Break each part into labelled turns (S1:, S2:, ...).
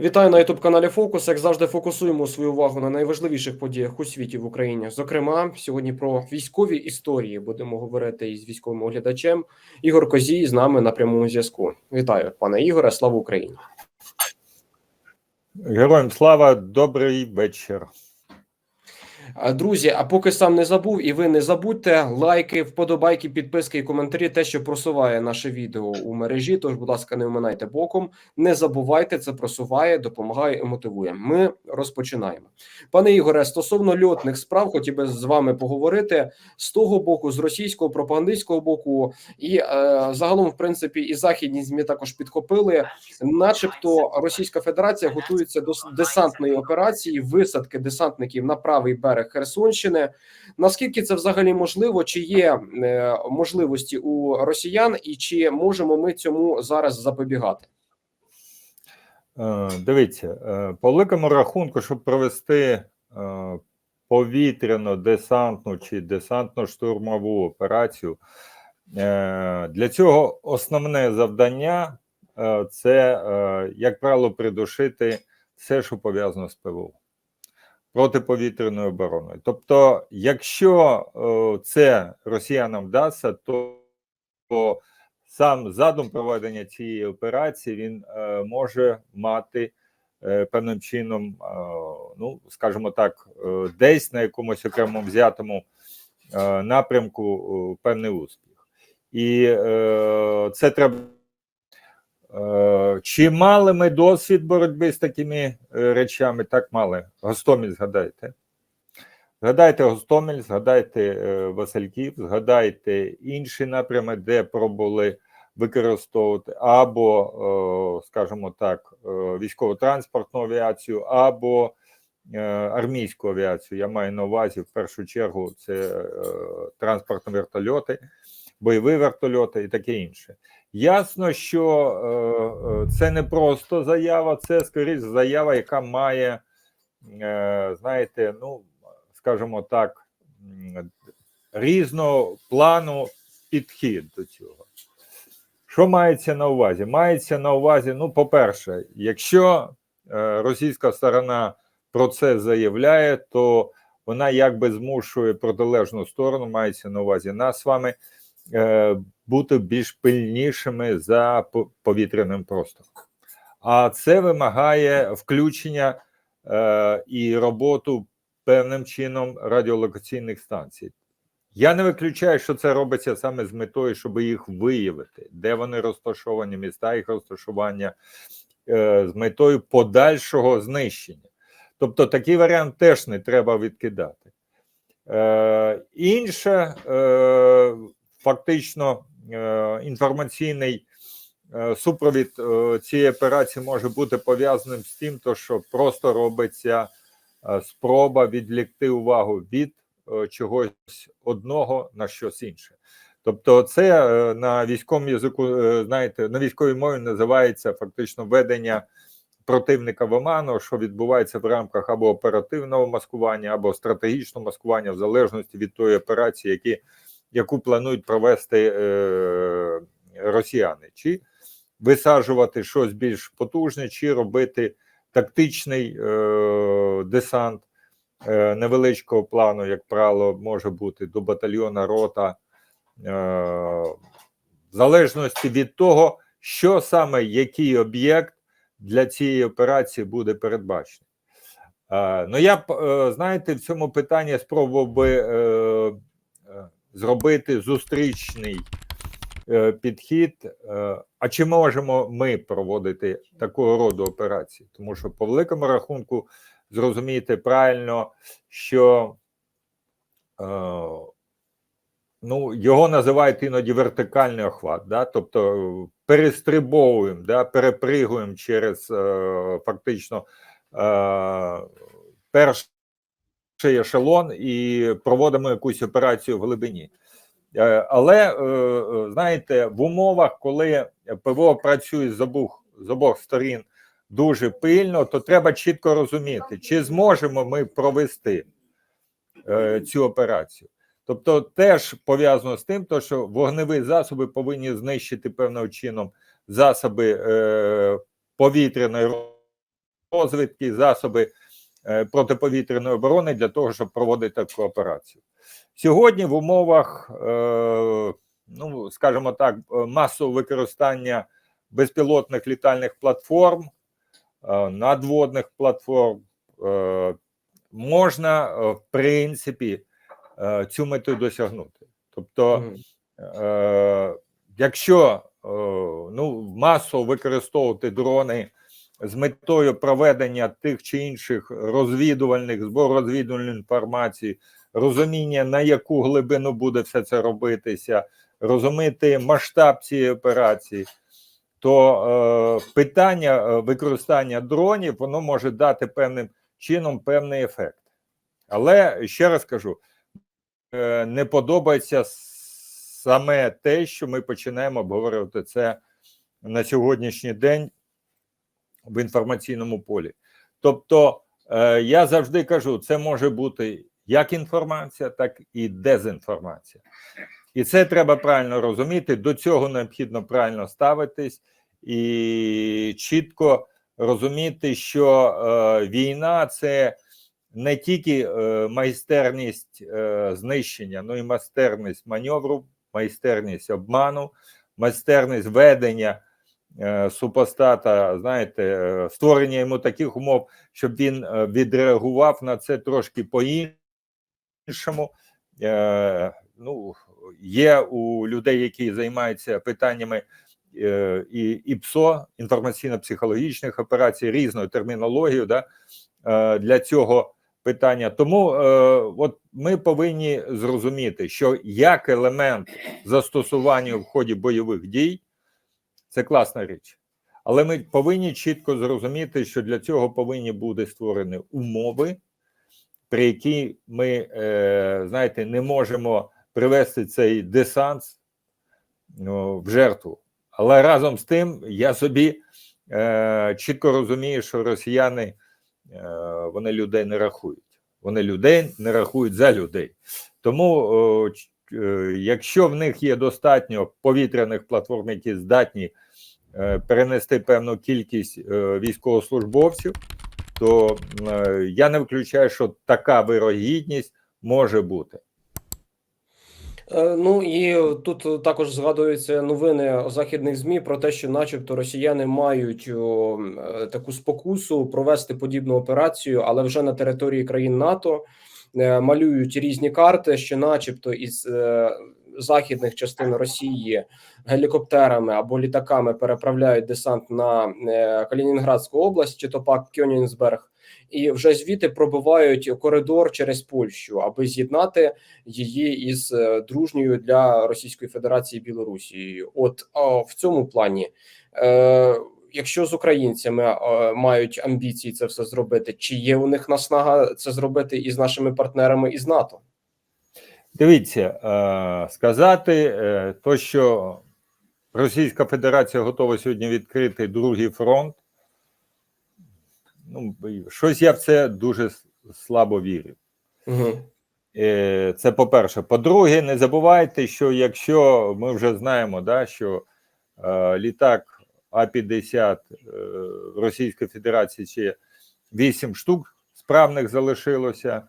S1: Вітаю на youtube каналі Фокус. Як завжди, фокусуємо свою увагу на найважливіших подіях у світі в Україні. Зокрема, сьогодні про військові історії будемо говорити із військовим оглядачем. Ігор Козій з нами на прямому зв'язку. Вітаю, пане Ігоре. Слава Україні!
S2: Героям слава, добрий вечір.
S1: Друзі, а поки сам не забув, і ви не забудьте лайки, вподобайки, підписки і коментарі, те, що просуває наше відео у мережі. Тож, будь ласка, не оминайте боком. Не забувайте, це просуває, допомагає і мотивує. Ми розпочинаємо. Пане Ігоре, стосовно льотних справ, хотів би з вами поговорити з того боку, з російського пропагандистського боку, і е, загалом, в принципі, і західні змі також підхопили, начебто, Російська Федерація готується до десантної операції, висадки десантників на правий берег Херсонщини. Наскільки це взагалі можливо? Чи є е, можливості у росіян, і чи можемо ми цьому зараз запобігати?
S2: Е, Дивіться, е, по великому рахунку, щоб провести е, повітряно-десантну чи десантно-штурмову операцію, для цього основне завдання це, як правило, придушити все, що пов'язано з ПВО протиповітряною обороною. Тобто, якщо е, це росіянам вдасться, то, сам задум проведення цієї операції він е, може мати е, певним чином, ну скажімо так, десь на якомусь окремому взятому напрямку певний успіх, і це треба. Е, Чи мали ми досвід боротьби з такими е, речами? Так мали. Гостомель згадайте. Згадайте Гостомель, згадайте е, Васильків, згадайте інші напрями, де пробували використовувати або, скажімо так, військово-транспортну авіацію, або армійську авіацію. Я маю на увазі в першу чергу це транспортні вертольоти, бойові вертольоти і таке інше. Ясно, що е, е, це не просто заява, це скоріш заява, яка має, е, знаєте, ну, скажімо так, різного плану підхід до цього. Що мається на увазі? Мається на увазі, ну, по-перше, якщо російська сторона про це заявляє, то вона якби змушує протилежну сторону, мається на увазі нас з вами, бути більш пильнішими за повітряним простором. А це вимагає включення е, і роботу певним чином радіолокаційних станцій. Я не виключаю, що це робиться саме з метою, щоб їх виявити, де вони розташовані, міста їх розташування, е, з метою подальшого знищення. Тобто такий варіант теж не треба відкидати. Е, інше, е, фактично, інформаційний е, супровід е, цієї операції може бути пов'язаним з тим, то, що просто робиться е, спроба відлікти увагу від е, чогось одного на щось інше. Тобто, це е, на військовому язику, е, знаєте, на військовій мові називається фактично ведення противника в оману, що відбувається в рамках або оперативного маскування, або стратегічного маскування, в залежності від тої операції, які, яку планують провести е, росіяни, чи висаджувати щось більш потужне, чи робити тактичний е, десант е, невеличкого плану, як правило, може бути до батальйона рота, е, в залежності від того, що саме який об'єкт для цієї операції буде передбачений. Е, ну, я б, е, знаєте, в цьому питанні спробував би е, зробити зустрічний е, підхід. Е, а чи можемо ми проводити такого роду операції? Тому що, по великому рахунку, зрозумієте правильно, що е, ну, його називають іноді вертикальний охват, да? тобто перестрибовуємо, да? перепригуємо через е, фактично е, перший ешелон і проводимо якусь операцію в глибині. Е, Але е, е, знаєте, в умовах, коли ПВО працює з обох, з обох сторін дуже пильно, то треба чітко розуміти, чи зможемо ми провести цю операцію. Тобто, теж пов'язано з тим, що вогневі засоби повинні знищити певним чином засоби повітряної розвідки, засоби протиповітряної оборони для того, щоб проводити таку операцію. Сьогодні в умовах, е, ну скажімо так, е, масового використання безпілотних літальних платформ, е, надводних платформ, е, можна е, в принципі е, цю мету досягнути. Тобто, е, якщо е, ну, масово використовувати дрони з метою проведення тих чи інших розвідувальних збору розвідувальної інформації, розуміння на яку глибину буде все це робитися, розуміти масштаб цієї операції, то е, питання е, використання дронів воно може дати певним чином певний ефект. Але ще раз кажу, е, не подобається саме те, що ми починаємо обговорювати це на сьогоднішній день в інформаційному полі. Тобто, е, я завжди кажу, це може бути як інформація, так і дезінформація. І це треба правильно розуміти. До цього необхідно правильно ставитись і чітко розуміти, що е, війна це не тільки е, майстерність е, знищення, ну і майстерність маневру, майстерність обману, майстерність ведення супостата, знаєте, е, створення йому таких умов, щоб він е, відреагував на це трошки по-іншому. Е, ну, є у людей, які займаються питаннями е, і, і ПСО, інформаційно-психологічних операцій, різною термінологією, да, е, для цього питання. Тому е, от ми повинні зрозуміти, що як елемент застосування в ході бойових дій це класна річ. Але ми повинні чітко зрозуміти, що для цього повинні бути створені умови, при які ми, е, знаєте, не можемо привести цей десант ну, в жертву. Але разом з тим я собі е, чітко розумію, що росіяни е, вони людей не рахують. Вони людей не рахують за людей. Тому, е, якщо в них є достатньо повітряних платформ, які здатні е, перенести певну кількість е, військовослужбовців, то е, я не виключаю, що така вирогідність може бути.
S1: Е, Ну і тут також згадуються новини західних ЗМІ про те, що, начебто, росіяни мають о, е, таку спокусу провести подібну операцію, але вже на території країн НАТО Е, малюють різні карти, що, начебто, із е, західних частин Росії гелікоптерами або літаками переправляють десант на е, Калінінградську область, чи то пак Кьонігсберг, і вже звідти пробивають коридор через Польщу, аби з'єднати її із е, дружньою для Російської Федерації Білорусією. От в цьому плані, е, якщо з українцями мають амбіції це все зробити, чи є у них наснага це зробити із нашими партнерами із НАТО?
S2: Дивіться, е, сказати е, то, що Російська Федерація готова сьогодні відкрити другий фронт. Ну, щось я в це дуже слабо вірю.
S1: Угу.
S2: Це по-перше. По-друге, не забувайте, що якщо ми вже знаємо, да, що е, літак А-50 е, в Російській Федерації ще 8 штук справних залишилося,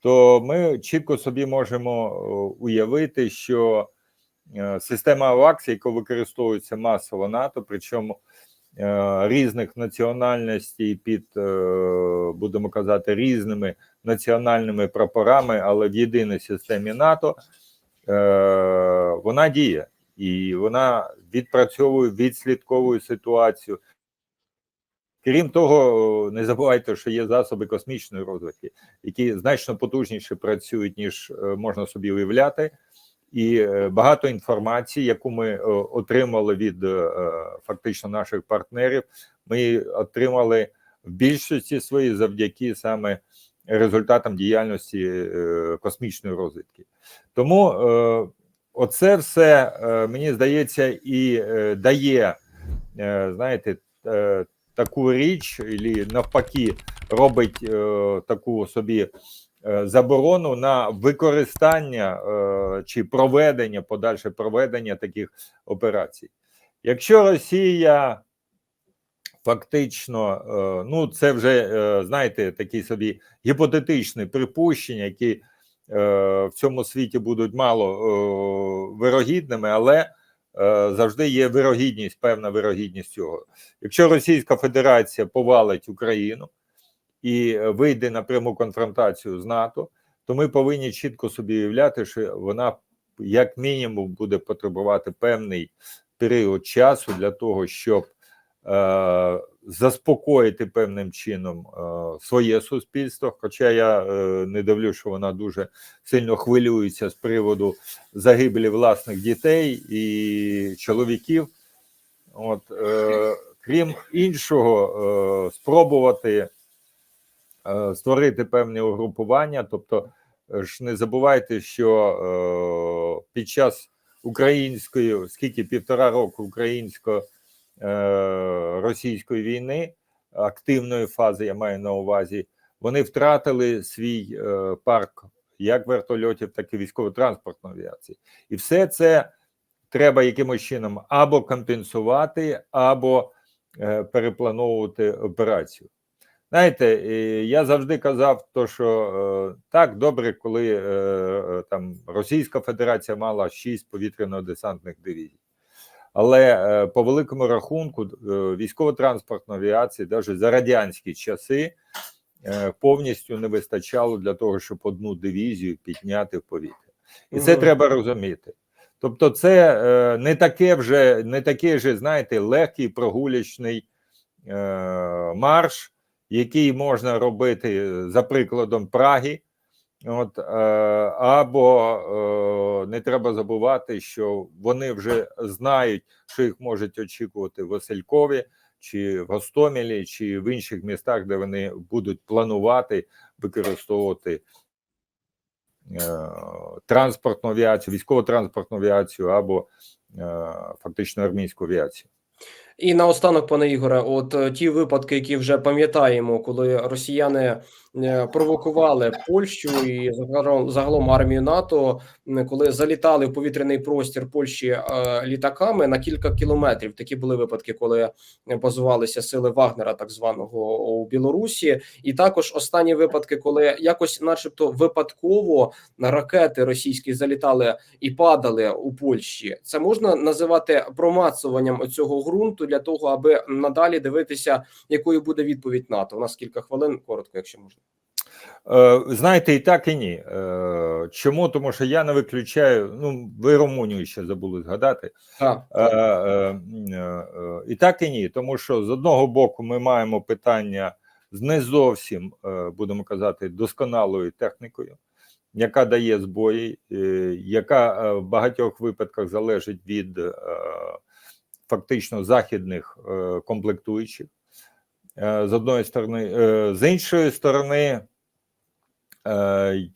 S2: то ми чітко собі можемо е, уявити, що е, система АВАКС, яка використовується масово НАТО, причому е, різних національностей під, е, будемо казати, різними національними прапорами, але в єдиній системі НАТО е, вона діє і вона відпрацьовує, відслідковує ситуацію. Крім того, не забувайте, що є засоби космічної розвідки, які значно потужніше працюють, ніж е, можна собі уявляти. І е, багато інформації, яку ми е, отримали від фактично наших партнерів, ми отримали в більшості своїй завдяки саме результатам діяльності космічної розвідки. Тому оце все е, мені здається і е, дає, е, знаєте, таку річ, і навпаки, робить таку собі заборону на використання чи проведення, подальше проведення таких операцій. Якщо Росія фактично, ну це вже знаєте, такі собі гіпотетичні припущення, які в цьому світі будуть мало е, вирогідними, але е, завжди є вирогідність, певна вирогідність цього. Якщо Російська Федерація повалить Україну і е, вийде на пряму конфронтацію з НАТО, то ми повинні чітко собі уявляти, що вона як мінімум буде потребувати певний період часу для того, щоб е, заспокоїти певним чином е, своє суспільство. Хоча я е, не дивлюсь, що вона дуже сильно хвилюється з приводу загибелі власних дітей і чоловіків. От, е, крім іншого, е, спробувати е, створити певне угрупування. Тобто, е, ж не забувайте, що е, під час української, скільки півтора року українсько е, російської війни, активної фази, я маю на увазі, вони втратили свій е, парк як вертольотів, так і військово-транспортної авіації. І все це треба якимось чином або компенсувати, або е, переплановувати операцію. Знаєте, е, я завжди казав, то, що е, так добре, коли е, е, там Російська Федерація мала 6 повітряно-десантних дивізій. Але е, по великому рахунку е, військово-транспортної авіації, навіть за радянські часи, е, повністю не вистачало для того, щоб одну дивізію підняти в повітря. І це треба розуміти. Тобто, це не таке вже, не такий же, знаєте, легкий прогулячний марш, який можна робити за прикладом Праги. От, е, або е, не треба забувати, що вони вже знають, що їх можуть очікувати в Василькові, чи в Гостомелі, чи в інших містах, де вони будуть планувати використовувати е, транспортну авіацію, військово-транспортну авіацію або фактично армійську авіацію.
S1: І наостанок, пане Ігоре, от е, ті випадки, які вже пам'ятаємо, коли росіяни е, провокували Польщу і загалом, армію НАТО, коли залітали в повітряний простір Польщі е, літаками на кілька кілометрів. Такі були випадки, коли базувалися сили Вагнера, так званого у Білорусі, і також останні випадки, коли якось, начебто, випадково ракети російські залітали і падали у Польщі. Це можна називати промацуванням цього ґрунту для того, аби надалі дивитися, якою буде відповідь НАТО. У нас кілька хвилин, коротко, якщо можна.
S2: Е, знаєте, і так, і ні. Е, чому? Тому що я не виключаю. Ну, ви Румунію ще забули згадати.
S1: Так,
S2: Е, і так, і ні. Тому що з одного боку ми маємо питання з не зовсім, будемо казати, досконалою технікою, яка дає збої, яка в багатьох випадках залежить від фактично західних е, комплектуючих. Е, з одної сторони, Е, з іншої сторони,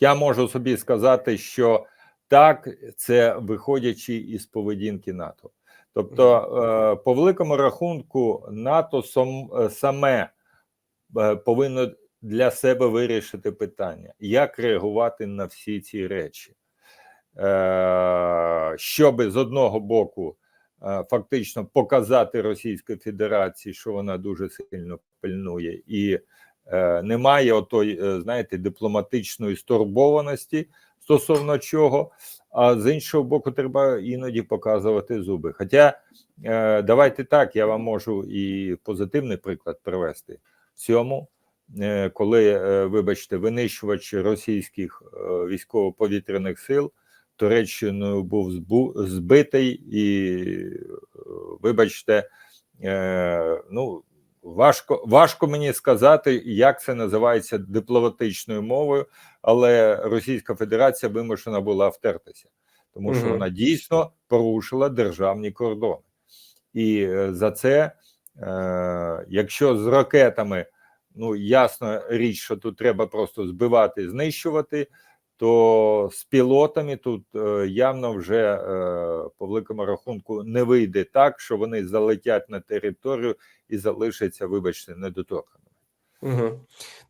S2: я можу собі сказати, що так, це виходячи із поведінки НАТО. Тобто, по великому рахунку, НАТО саме повинно для себе вирішити питання, як реагувати на всі ці речі, е, щоб з одного боку фактично показати Російській Федерації, що вона дуже сильно пильнує, і е, немає отої, е, знаєте, дипломатичної стурбованості стосовно чого. А з іншого боку, треба іноді показувати зуби. Хоча е, давайте так, я вам можу і позитивний приклад привести в цьому, е, коли, е, вибачте, винищувач російських е, військово-повітряних сил Туреччиною був збитий, і, вибачте, е, ну. Важко важко мені сказати, як це називається дипломатичною мовою, але Російська Федерація вимушена була втертися, тому що вона дійсно порушила державні кордони. І е, за це, е, якщо з ракетами, ну ясна річ, що тут треба просто збивати, знищувати, то з пілотами тут е, явно вже е, по великому рахунку не вийде так, що вони залетять на територію і залишаться, вибачте, недоторканими.
S1: Угу.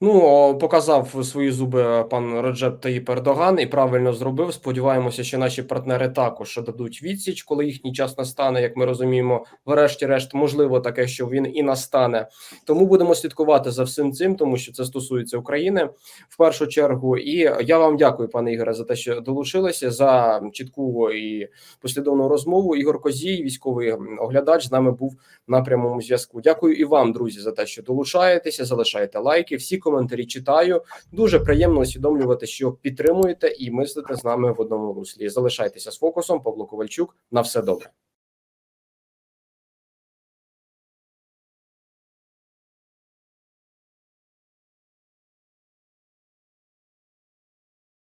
S1: Ну, показав свої зуби пан Реджеп Таїп Ердоган і правильно зробив. Сподіваємося, що наші партнери також дадуть відсіч, коли їхній час настане. Як ми розуміємо, врешті-решт, можливо, таке, що він і настане. Тому будемо слідкувати за всім цим, тому що це стосується України в першу чергу. І я вам дякую, пане Ігоре, за те, що долучилися за чітку і послідовну розмову. Ігор Козій, військовий оглядач, з нами був на прямому зв'язку. Дякую і вам, друзі, за те, що долучаєтеся, залишаєте лайки. Всі коментарі читаю. Дуже приємно усвідомлювати, що підтримуєте і мислите з нами в одному руслі. Залишайтеся з фокусом. Павло Ковальчук. На все добре.